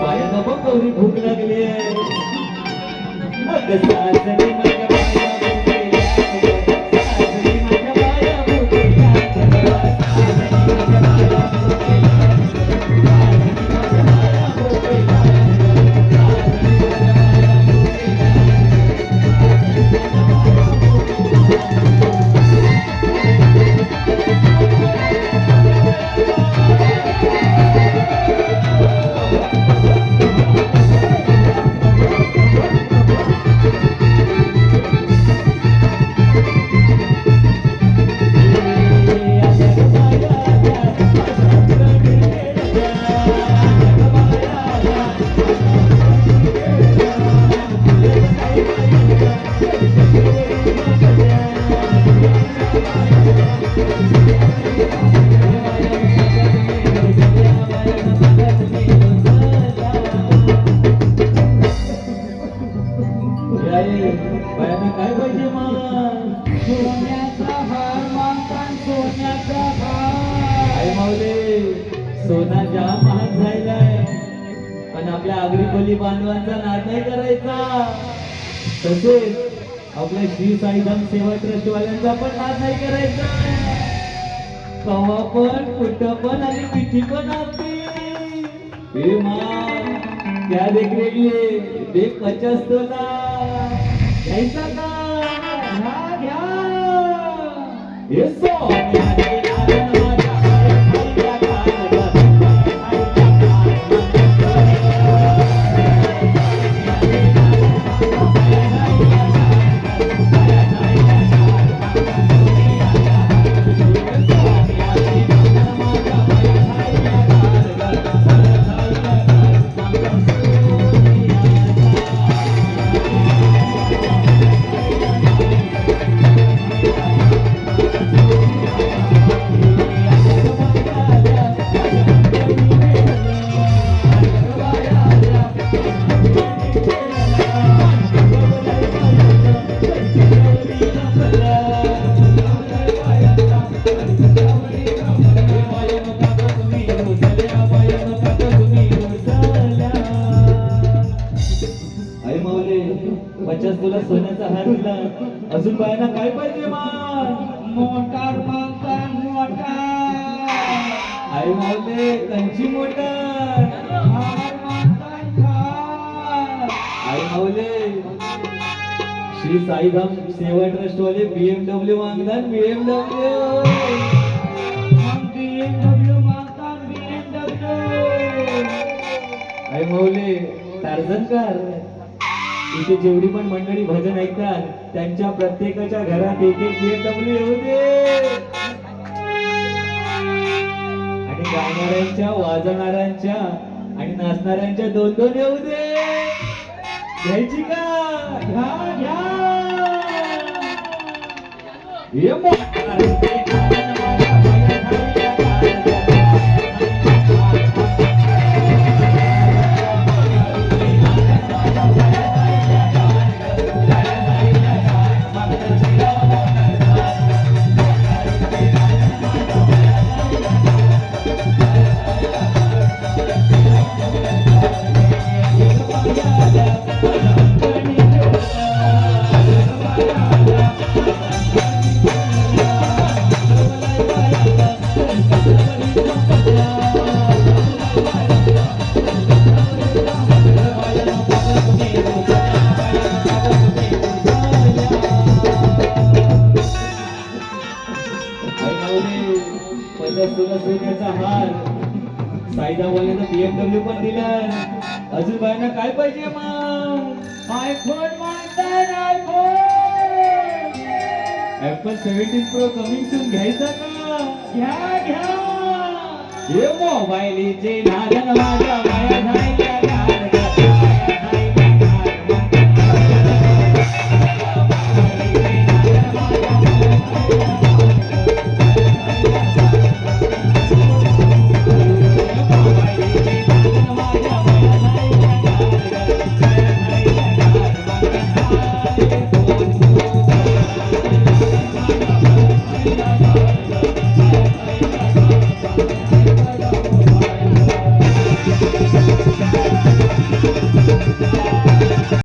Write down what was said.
पायाला बघ गौरी भूक लागली आहे. सोना जाम महाग झालाय पण आपल्या आगरी बांधवांचा नाद नाही करायचा. तसेच आपल्या श्री साईधाम सेवा ट्रस्टवाल्यांचा पण नाद नाही करायचा. कवा पण कुठं पण आणि किती पण आपली. हे मा त्या देखरेखले देख पचास तोला घ्यायचा का? हे तुला अजून बायांना काय पाहिजे मान मोटार मागतान मोटार. आई माऊले त्यांची मोटार. आई मावले श्री साईधाम सेवा ट्रस्ट वाले बीएमडब्ल्यू मागतात बीएमडब्ल्यू मग BMW मागतान आई माऊले टार्झनकार इथे जेवढी पण मंडळी भजन ऐकतात त्यांच्या प्रत्येकाच्या घरात एक एक बीएमडब्ल्यू येऊ दे आणि गाणाऱ्यांच्या वाजवणाऱ्यांच्या आणि नाचणाऱ्यांच्या दोन दोन येऊ दे घ्यायची का? घ्या घ्या. तुला सोन्याचा हार. साईदाबाने तर बीएमडब्ल्यू पण दिलं. अजून बायांना काय पाहिजे मग? IPhone मागतान iPhone Apple seventeen pro coming soon घ्यायचा का? घ्या घ्या. हे मोबाईलचे नागन माझ्या